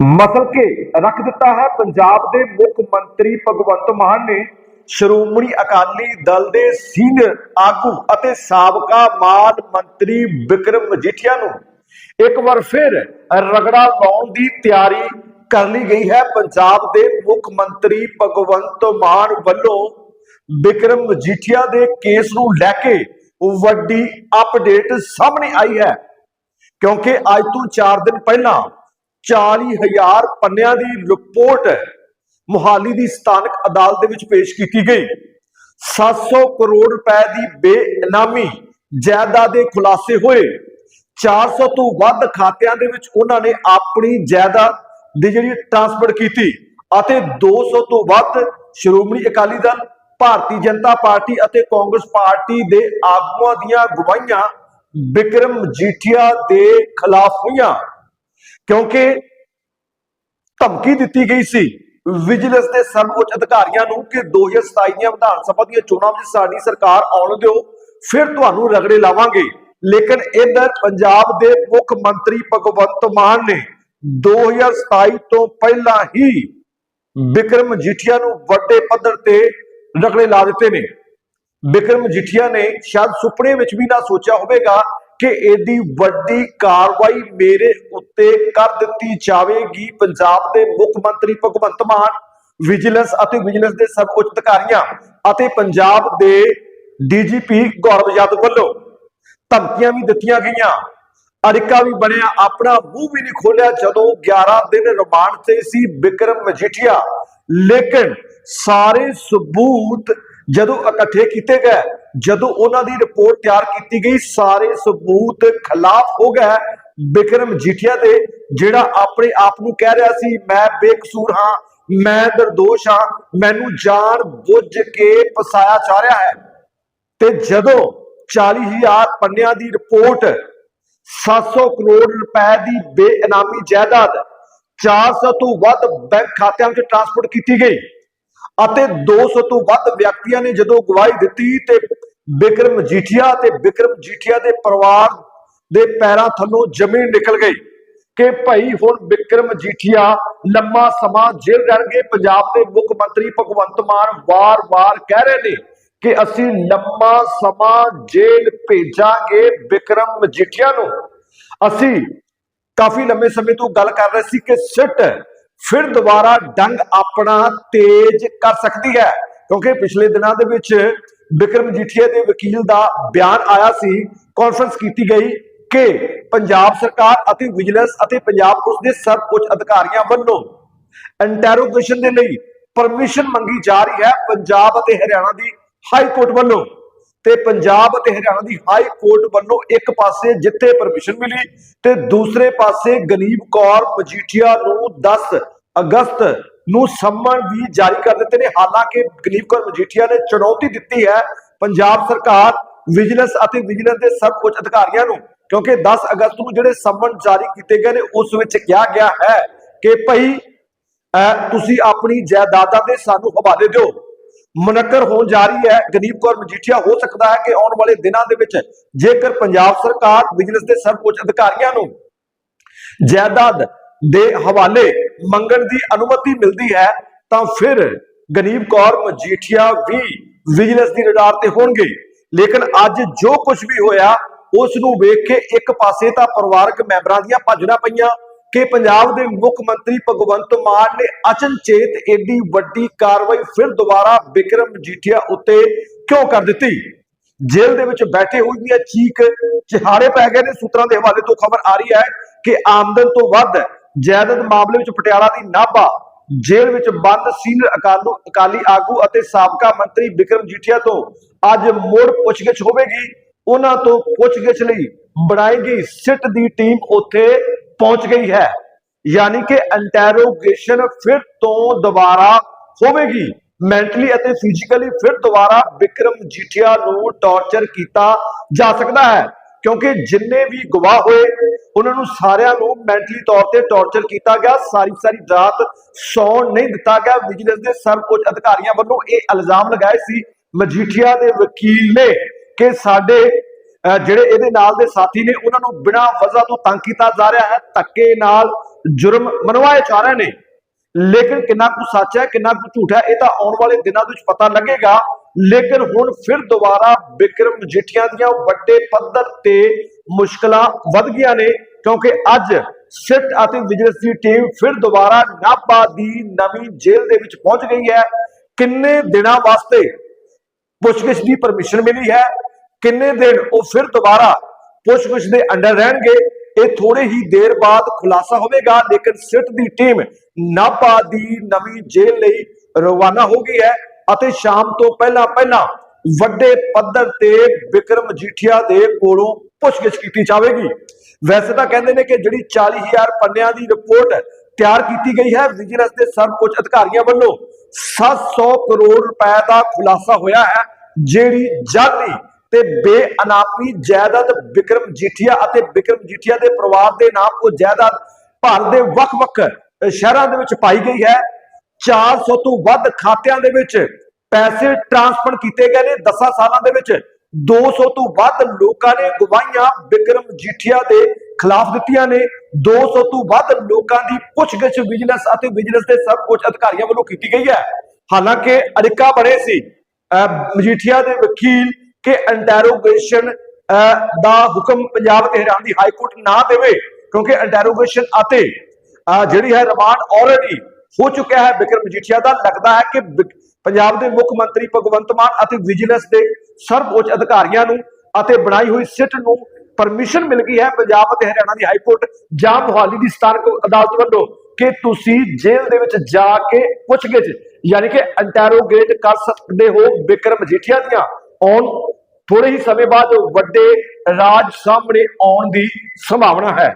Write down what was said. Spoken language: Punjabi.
ਮਸਲ ਕੇ ਰੱਖ ਦਿੱਤਾ ਹੈ। ਪੰਜਾਬ ਦੇ ਮੁੱਖ ਮੰਤਰੀ ਭਗਵੰਤ ਮਾਨ ਨੇ ਸ਼੍ਰੋਮਣੀ ਅਕਾਲੀ ਦਲ ਦੇ ਸੀਨੀਅਰ ਆਗੂ ਅਤੇ ਸਾਬਕਾ ਮਾਨ ਮੰਤਰੀ ਵਿਕਰਮ ਮਜੀਠੀਆ ਨੂੰ ਇੱਕ ਵਾਰ ਫਿਰ ਰਗੜਾ ਲਾਉਣ ਦੀ ਤਿਆਰੀ ਕਰ ਲਈ ਗਈ ਹੈ। ਪੰਜਾਬ ਦੇ ਮੁੱਖ ਮੰਤਰੀ ਭਗਵੰਤ ਮਾਨ ਵੱਲੋਂ ਵਿਕਰਮ ਮਜੀਠੀਆ ਦੇ ਕੇਸ ਨੂੰ ਲੈ ਕੇ ਵੱਡੀ ਅਪਡੇਟ ਸਾਹਮਣੇ ਆਈ ਹੈ। ਕਿਉਂਕਿ ਅੱਜ ਤੋਂ 4 ਦਿਨ ਪਹਿਲਾਂ 40000 ਪੰਨਿਆਂ ਦੀ ਰਿਪੋਰਟ ਮੁਹਾਲੀ ਦੀ ਸਥਾਨਕ ਅਦਾਲਤ ਦੇ ਵਿੱਚ ਪੇਸ਼ ਕੀਤੀ ਗਈ। 700 ਕਰੋੜ ਰੁਪਏ ਦੀ ਬੇਇਨਾਮੀ ਜਾਇਦਾਦ ਦੇ ਖੁਲਾਸੇ ਹੋਏ। 400 ਤੋਂ ਵੱਧ ਖਾਤਿਆਂ ਦੇ ਵਿੱਚ ਉਹਨਾਂ ਨੇ ਆਪਣੀ ਜਾਇਦਾਦ ਦੀ ਜਿਹੜੀ ਟ੍ਰਾਂਸਫਰ ਕੀਤੀ ਅਤੇ 200 ਤੋਂ ਵੱਧ ਸ਼੍ਰੋਮਣੀ ਅਕਾਲੀ ਦਲ, ਭਾਰਤੀ ਜਨਤਾ ਪਾਰਟੀ ਅਤੇ ਕਾਂਗਰਸ ਪਾਰਟੀ ਦੇ ਆਗੂਆਂ ਦੀਆਂ ਗਵਾਹੀਆਂ ਬਿਕਰਮ ਮਜੀਠੀਆ ਦੇ ਖਿਲਾਫ ਹੋਈਆਂ। ਕਿਉਂਕਿ ਧਮਕੀ ਦਿੱਤੀ ਗਈ ਸੀ ਵਿਜੀਲੈਂਸ ਦੇ ਸਰਵਉੱਚ ਅਧਿਕਾਰੀਆਂ ਨੂੰ ਕਿ 2027 ਦੀਆਂ ਵਿਧਾਨ ਸਭਾ ਦੀਆਂ ਚੋਣਾਂ ਵਿੱਚ ਸਾਡੀ ਸਰਕਾਰ ਆਉਣ ਦਿਓ, ਫਿਰ ਤੁਹਾਨੂੰ ਰਗੜੇ ਲਾਵਾਂਗੇ। ਲੇਕਿਨ ਇਧਰ ਪੰਜਾਬ ਦੇ ਮੁੱਖ ਮੰਤਰੀ ਭਗਵੰਤ ਮਾਨ ਨੇ 2027 ਤੋਂ ਪਹਿਲਾਂ ਹੀ ਵਿਕਰਮ ਮਜੀਠੀਆ ਨੂੰ ਵੱਡੇ ਪੱਧਰ ਤੇ ਰਗੜੇ ਲਾ ਦਿੱਤੇ ਨੇ। ਵਿਕਰਮ ਮਜੀਠੀਆ ਨੇ ਸ਼ਾਇਦ ਸੁਪਨੇ ਵਿੱਚ ਵੀ ਨਾ ਸੋਚਿਆ ਹੋਵੇਗਾ ਕਿ ਏਡੀ ਵੱਡੀ ਕਾਰਵਾਈ ਮੇਰੇ ਉੱਤੇ ਕਰ ਦਿੱਤੀ ਜਾਵੇਗੀ। ਪੰਜਾਬ ਦੇ ਮੁੱਖ ਮੰਤਰੀ ਭਗਵੰਤ ਮਾਨ, ਵਿਜੀਲੈਂਸ ਅਤੇ ਵਿਜੀਲੈਂਸ ਦੇ ਸਰਵਉੱਚ ਅਧਿਕਾਰੀਆਂ ਅਤੇ ਪੰਜਾਬ ਦੇ ਡੀਜੀਪੀ ਗੌਰਵ ਯਾਦਵ ਵੱਲੋਂ ਧਮਕੀਆਂ ਵੀ ਦਿੱਤੀਆਂ ਗਈਆਂ। ਅੜਿੱਕਾ ਵੀ ਬਣਿਆ, ਆਪਣਾ ਮੂੰਹ ਵੀ ਨਹੀਂ ਖੋਲਿਆ ਜਦੋਂ 11 ਦਿਨ ਰਿਮਾਂਡ ਤੇ ਸੀ ਵਿਕਰਮ ਮਜੀਠੀਆ। ਲੇਕਿਨ ਸਾਰੇ ਸਬੂਤ ਜਦੋਂ ਇਕੱਠੇ ਕੀਤੇ ਗਏ, ਜਦੋਂ ਉਹਨਾਂ ਦੀ ਰਿਪੋਰਟ ਤਿਆਰ ਕੀਤੀ ਗਈ, ਸਾਰੇ ਸਬੂਤ ਖਿਲਾਫ ਹੋ ਗਏ ਬਿਕਰਮ ਮਜੀਠੀਆ ਦੇ ਜਿਹੜਾ ਆਪਣੇ ਆਪ ਨੂੰ ਕਹਿ ਰਿਹਾ ਸੀ, ਮੈਂ ਬੇਕਸੂਰ ਹਾਂ, ਮੈਂ ਨਿਰਦੋਸ਼ ਹਾਂ, ਮੈਨੂੰ ਜਾਣ ਬੁੱਝ ਕੇ ਫਸਾਇਆ ਜਾ ਰਿਹਾ ਹੈ। ਤੇ ਜਦੋਂ 40000 ਪੰਨਿਆਂ ਦੀ ਰਿਪੋਰਟ 700 ਕਰੋੜ ਰੁਪਏ ਦੀ ਬੇਇਨਾਮੀ ਜਾਇਦਾਦ 400 ਤੋਂ ਵੱਧ ਬੈਂਕ ਖਾਤਿਆਂ ਵਿੱਚ ਟ੍ਰਾਂਸਫਰ ਕੀਤੀ ਗਈ। ਅਤੇ 200 ਤੋਂ ਵੱਧ ਵਿਅਕਤੀਆਂ ਨੇ ਜਦੋਂ ਗਵਾਹੀ ਦਿੱਤੀ ਤੇ ਵਿਕਰਮ ਮਜੀਠੀਆ ਤੇ ਵਿਕਰਮ ਮਜੀਠੀਆ ਦੇ ਪਰਿਵਾਰ ਦੇ ਪੈਰਾਂ ਥੱਲੋਂ ਜ਼ਮੀਨ ਨਿਕਲ ਗਈ ਕਿ ਭਾਈ ਹੁਣ ਵਿਕਰਮ ਮਜੀਠੀਆ ਲੰਮਾ ਸਮਾਂ ਜੇਲ੍ਹ ਰਹਿਣਗੇ। ਪੰਜਾਬ ਦੇ ਮੁੱਖ ਮੰਤਰੀ ਭਗਵੰਤ ਮਾਨ ਵਾਰ-ਵਾਰ ਕਹਿ ਰਹੇ ਨੇ ਕਿ ਅਸੀਂ ਲੰਮਾ ਸਮਾਂ ਜੇਲ੍ਹ ਭੇਜਾਂਗੇ ਵਿਕਰਮ ਮਜੀਠੀਆ ਨੂੰ। ਅਸੀਂ ਕਾਫੀ ਲੰਮੇ ਸਮੇਂ ਤੋਂ ਗੱਲ ਕਰ ਰਹੇ ਸੀ ਕਿ ਸਿੱਟ ਫਿਰ ਦੁਬਾਰਾ ਡੰਗ ਆਪਣਾ ਤੇਜ਼ ਕਰ ਸਕਦੀ ਹੈ। ਕਿਉਂਕਿ ਪਿਛਲੇ ਦਿਨਾਂ ਦੇ ਵਿੱਚ ਵਿਕਰਮ ਮਜੀਠੀਆ ਦੇ ਵਕੀਲ ਦਾ ਬਿਆਨ ਆਇਆ ਸੀ ਕਾਨਫਰੰਸ ਕੀਤੀ ਗਈ ਕਿ ਪੰਜਾਬ ਸਰਕਾਰ ਅਤੇ ਵਿਜੀਲੈਂਸ ਅਤੇ ਪੰਜਾਬ ਪੁਲਿਸ ਦੇ ਸਰਵਉੱਚ ਅਧਿਕਾਰੀਆਂ ਵੱਲੋਂ ਇੰਟਰੋਗੇਸ਼ਨ ਦੇ ਲਈ ਪਰਮਿਸ਼ਨ ਮੰਗੀ ਜਾ ਰਹੀ ਹੈ ਪੰਜਾਬ ਅਤੇ ਹਰਿਆਣਾ ਦੀ ਹਾਈ ਕੋਰਟ ਵੱਲੋਂ। ਤੇ ਪੰਜਾਬ ਅਤੇ ਹਰਿਆਣਾ ਦੀ ਹਾਈ ਕੋਰਟ ਵੱਲੋਂ ਇੱਕ ਪਾਸੇ ਜਿੱਥੇ ਪਰਮਿਸ਼ਨ ਮਿਲੀ ਤੇ ਦੂਸਰੇ ਪਾਸੇ ਗਨੀਬ ਕੌਰ ਮਜੀਠੀਆ ਨੂੰ 10 ਅਗਸਤ ਨੂੰ ਸੰਮਨ ਵੀ ਜਾਰੀ ਕਰ ਦਿੱਤੇ ਨੇ। ਹਾਲਾਂਕਿ ਗਨੀਬ ਕੌਰ ਮਜੀਠੀਆ ਨੇ ਚੁਣੌਤੀ ਦਿੱਤੀ ਹੈ ਪੰਜਾਬ ਸਰਕਾਰ ਵਿਜੀਲੈਂਸ ਅਤੇ ਵਿਜੀਲੈਂਸ ਦੇ ਸਭ ਕੁਝ ਅਧਿਕਾਰੀਆਂ ਨੂੰ, ਕਿਉਂਕਿ 10 ਅਗਸਤ ਨੂੰ ਜਿਹੜੇ ਸੰਮਨ ਜਾਰੀ ਕੀਤੇ ਗਏ ਨੇ, ਉਸ ਵਿੱਚ ਕਿਹਾ ਗਿਆ ਹੈ ਕਿ ਭਈ ਅਹ ਤੁਸੀਂ ਆਪਣੀ ਜਾਇਦਾਦਾਂ ਦੇ ਸਾਨੂੰ ਹਵਾਲੇ ਦਿਓ। ਮੁਨੱਕਰ ਹੋਣ ਜਾ ਰਹੀ ਹੈ। ਗਨੀਬ ਕੌਰ ਮਜੀਠੀਆ, ਹੋ ਸਕਦਾ ਹੈ ਕਿ ਆਉਣ ਵਾਲੇ ਦਿਨਾਂ ਦੇ ਵਿੱਚ ਜੇਕਰ ਪੰਜਾਬ ਸਰਕਾਰ ਵਿਜੀਲੈਂਸ ਦੇ ਸਰਵਉੱਚ ਅਧਿਕਾਰੀਆਂ ਨੂੰ ਜਾਇਦਾਦ ਦੇ ਹਵਾਲੇ ਮੰਗਣ ਦੀ ਅਨੁਮਤੀ ਮਿਲਦੀ ਹੈ, ਤਾਂ ਫਿਰ ਗਨੀਬ ਕੌਰ ਮਜੀਠੀਆ ਵੀ ਵਿਜੀਲੈਂਸ ਦੀ ਰਡਾਰ ਤੇ ਹੋਣਗੇ। ਲੇਕਿਨ ਅੱਜ ਜੋ ਕੁਝ ਵੀ ਹੋਇਆ, ਉਸ ਨੂੰ ਵੇਖ ਕੇ ਇੱਕ ਪਾਸੇ ਤਾਂ ਪਰਿਵਾਰਕ ਮੈਂਬਰਾਂ ਦੀਆਂ ਭੱਜਣਾ ਪਈਆਂ। ਕਿ ਪੰਜਾਬ ਦੇ ਮੁੱਖ ਮੰਤਰੀ ਭਗਵੰਤ ਮਾਨ ਨੇ ਅਚਨਚੇਤ ਏਡੀ ਵੱਡੀ ਕਾਰਵਾਈ ਫਿਰ ਦੁਬਾਰਾ ਵਿਕਰਮ ਮਜੀਠੀਆ ਉੱਤੇ ਕਿਉਂ ਕਰ ਦਿੱਤੀ? ਜੇਲ੍ਹ ਦੇ ਵਿੱਚ ਬੈਠੇ ਹੋਏ ਦੀਆਂ ਚੀਕ ਚਿਹਾੜੇ ਪੈ ਗਏ ਨੇ। ਸੂਤਰਾਂ ਦੇ ਹਵਾਲੇ ਤੋਂ ਖਬਰ ਆ ਰਹੀ ਹੈ ਕਿ ਆਮਦਨ ਤੋਂ ਵੱਧ ਜਾਇਦਾਦ ਮਾਮਲੇ ਵਿੱਚ ਪਟਿਆਲਾ ਦੀ ਨਾਭਾ ਜੇਲ੍ਹ ਵਿੱਚ ਬੰਦ ਸੀਨੀਅਰ ਅਕਾਲੂ ਅਕਾਲੀ ਆਗੂ ਅਤੇ ਸਾਬਕਾ ਮੰਤਰੀ ਵਿਕਰਮ ਜੀਠੀਆ ਤੋਂ ਅੱਜ ਮੁੜ ਪੁੱਛਗਿੱਛ ਹੋਵੇਗੀ। ਉਹਨਾਂ ਤੋਂ ਪੁੱਛਗਿੱਛ ਲਈ ਬਣਾਈ ਗਈ ਸਿੱਟ ਦੀ ਟੀਮ ਉੱਥੇ ਪਹੁੰਚ ਗਈ ਹੈ। ਯਾਨੀ ਕਿ ਇੰਟਰੋਗੇਸ਼ਨ ਫਿਰ ਤੋਂ ਦੁਬਾਰਾ ਹੋਵੇਗੀ। ਮੈਂਟਲੀ ਅਤੇ ਫਿਜ਼ੀਕਲੀ ਫਿਰ ਦੁਬਾਰਾ ਵਿਕਰਮ ਜੀਠੀਆ ਨੂੰ ਟੌਰਚਰ ਕੀਤਾ ਜਾ ਸਕਦਾ ਹੈ। ਕਿਉਂਕਿ ਜਿੰਨੇ ਵੀ ਗਵਾਹ ਹੋਏ, ਉਹਨਾਂ ਨੂੰ ਸਾਰਿਆਂ ਨੂੰ ਮੈਂਟਲੀ ਤੌਰ ਤੇ ਟੌਰਚਰ ਕੀਤਾ ਗਿਆ। ਸਾਰੀ ਸਾਰੀ ਰਾਤ ਸੌਣ ਨਹੀਂ ਦਿੱਤਾ ਗਿਆ। ਵਿਜੀਲੈਂਸ ਦੇ ਸਰਵਉੱਚ ਅਧਿਕਾਰੀਆਂ ਵੱਲੋਂ ਇਹ ਇਲਜ਼ਾਮ ਲਗਾਏ ਸੀ। ਮਜੀਠੀਆ ਦੇ ਵਕੀਲ ਨੇ ਕਿ ਸਾਡੇ ਜਿਹੜੇ ਇਹਦੇ ਨਾਲ ਦੇ ਸਾਥੀ ਨੇ, ਉਹਨਾਂ ਨੂੰ ਬਿਨਾਂ ਵਜ੍ਹਾ ਤੋਂ ਤੰਗ ਕੀਤਾ ਜਾ ਰਿਹਾ ਹੈ, ਧੱਕੇ ਨਾਲ ਜੁਰਮ ਮਨਵਾਏ ਜਾ ਰਹੇ ਨੇ। ਲੇਕਿਨ ਕਿੰਨਾ ਕੁ ਸੱਚ ਹੈ, ਕਿੰਨਾ ਕੁ ਝੂਠ ਹੈ, ਇਹ ਤਾਂ ਆਉਣ ਵਾਲੇ ਦਿਨਾਂ ਵਿੱਚ ਪਤਾ ਲੱਗੇਗਾ। ਲੇਕਿਨ ਹੁਣ ਫਿਰ ਦੁਬਾਰਾ ਵਿਕਰਮ ਮਜੀਠੀਆ ਦੀਆਂ ਵੱਡੇ ਪੱਧਰ ਤੇ ਮੁਸ਼ਕਲਾਂ ਵੱਧ ਗਈਆਂ ਨੇ, ਕਿਉਂਕਿ ਅੱਜ ਸਿੱਟ ਅਤੇ ਵਿਜੀਲੈਂਸ ਦੀ ਟੀਮ ਫਿਰ ਦੁਬਾਰਾ ਨਾਭਾ ਦੀ ਨਵੀਂ ਜੇਲ੍ਹ ਦੇ ਵਿੱਚ ਪਹੁੰਚ ਗਈ ਹੈ। ਕਿੰਨੇ ਦਿਨਾਂ ਵਾਸਤੇ ਪੁੱਛਗਿੱਛ ਦੀ ਪਰਮਿਸ਼ਨ ਮਿਲੀ ਹੈ ਕਿੰਨੇ ਦਿਨ ਉਹ ਫਿਰ ਦੁਬਾਰਾ ਪੁੱਛਗਿੱਛ ਦੇ ਅੰਡਰ ਰਹਿਣਗੇ? ਇਹ ਥੋੜੇ ਹੀ ਦੇਰ ਬਾਅਦ ਖੁਲਾਸਾ ਹੋਵੇਗਾ, ਲੇਕਿਨ ਸਿੱਟ ਦੀ ਟੀਮ ਨਾਭਾ ਦੀ ਨਵੀਂ ਜੇਲ੍ਹ ਲਈ ਰਵਾਨਾ ਹੋ ਗਈ ਹੈ ਅਤੇ ਸ਼ਾਮ ਤੋਂ ਪਹਿਲਾਂ ਪਹਿਲਾਂ ਵੱਡੇ ਪੱਧਰ ਤੇ ਵਿਕਰਮ ਜੀਠੀਆ ਦੇ ਕੋਲੋਂ ਪੁੱਛਗਿੱਛ ਕੀਤੀ ਜਾਵੇਗੀ। ਵੈਸੇ ਤਾਂ ਕਹਿੰਦੇ ਨੇ ਕਿ ਜਿਹੜੀ 40000 ਪੰਨਿਆਂ ਦੀ ਰਿਪੋਰਟ ਤਿਆਰ ਕੀਤੀ ਗਈ ਹੈ, ਵਿਜੀਲੈਂਸ ਦੇ ਸਰਵਉੱਚ ਅਧਿਕਾਰੀਆਂ ਵੱਲੋਂ 700 ਕਰੋੜ ਰੁਪਏ ਦਾ ਖੁਲਾਸਾ ਹੋਇਆ ਹੈ, ਜਿਹੜੀ ਜਾਲੀ ਤੇ ਬੇਅਨਾਮੀ, ਜਾਇਦਾਦ ਵਿਕਰਮ ਜੀਠੀਆ ਅਤੇ ਵਿਕਰਮ ਜੀਠੀਆ ਦੇ ਪਰਿਵਾਰ ਦੇ ਨਾਮ ਉਹ ਜਾਇਦਾਦ ਭਾਰਤ ਦੇ ਵੱਖ-ਵੱਖ ਸ਼ਹਿਰਾਂ ਦੇ ਵਿੱਚ ਪਾਈ ਗਈ ਹੈ। 400 ਤੋਂ ਵੱਧ ਖਾਤਿਆਂ ਦੇ ਵਿੱਚ ਪੈਸੇ ਟ੍ਰਾਂਸਫਰ ਕੀਤੇ ਗਏ ਨੇ 10 ਸਾਲਾਂ ਦੇ ਵਿੱਚ। 200 ਤੋਂ ਵੱਧ ਲੋਕਾਂ ਨੇ ਗਵਾਹੀਆਂ ਵਿਕਰਮ ਜੀਠੀਆ ਦੇ ਖਿਲਾਫ ਦਿੱਤੀਆਂ ਨੇ। 200 ਤੋਂ ਵੱਧ ਲੋਕਾਂ ਦੀ ਪੁੱਛਗਿੱਛ ਵਿਜੀਲੈਂਸ ਅਤੇ ਵਿਜੀਲੈਂਸ ਦੇ ਸਭ ਉੱਚ ਅਧਿਕਾਰੀਆਂ ਵੱਲੋਂ ਕੀਤੀ ਗਈ ਹੈ। ਹਾਲਾਂਕਿ ਅੜਿੱਕਾ ਬਣੇ ਸੀ। ਅਹ ਮਜੀਠੀਆ ਦੇ ਵਕੀਲ ਕਿ ਇੰਟਰੋਗੇਸ਼ਨ ਦਾ ਹੁਕਮ ਪੰਜਾਬ ਤੇ ਹਰਿਆਣਾ ਦੀ ਹਾਈ ਕੋਰਟ ਨਾ ਦੇਵੇ, ਕਿਉਂਕਿ ਇੰਟਰੋਗੇਸ਼ਨ ਅਤੇ ਜਿਹੜੀ ਹੈ ਰਿਮਾਂਡ ਆਲਰੇਡੀ ਹੋ ਚੁੱਕਿਆ ਹੈ ਵਿਕਰਮ ਮਜੀਠੀਆ ਦਾ, ਲੱਗਦਾ ਹੈ ਕਿ ਪੰਜਾਬ ਦੇ ਮੁੱਖ ਮੰਤਰੀ ਭਗਵੰਤ ਮਾਨ ਅਤੇ ਵਿਜੀਲੈਂਸ ਦੇ ਸਰਵਉੱਚ ਅਧਿਕਾਰੀਆਂ ਨੂੰ ਅਤੇ ਬਣਾਈ ਹੋਈ ਸਿੱਟ ਨੂੰ ਪਰਮਿਸ਼ਨ ਮਿਲ ਗਈ ਹੈ ਪੰਜਾਬ ਅਤੇ ਹਰਿਆਣਾ ਦੀ ਹਾਈ ਕੋਰਟ ਜਾਂ ਮੁਹਾਲੀ ਦੀ ਸਥਾਨਕ ਅਦਾਲਤ ਵੱਲੋਂ ਕਿ ਤੁਸੀਂ ਜੇਲ੍ਹ ਦੇ ਵਿੱਚ ਜਾ ਕੇ ਪੁੱਛਗਿੱਛ, ਯਾਨੀ ਕਿ ਇੰਟਰੋਗੇਟ ਕਰ ਸਕਦੇ ਹੋ ਬਿਕਰਮ ਮਜੀਠੀਆ ਦੀਆਂ ਆਉਣ ਥੋੜੇ ਹੀ ਸਮੇਂ ਬਾਅਦ ਵੱਡੇ ਰਾਜ ਸਾਹਮਣੇ ਆਉਣ ਦੀ ਸੰਭਾਵਨਾ ਹੈ।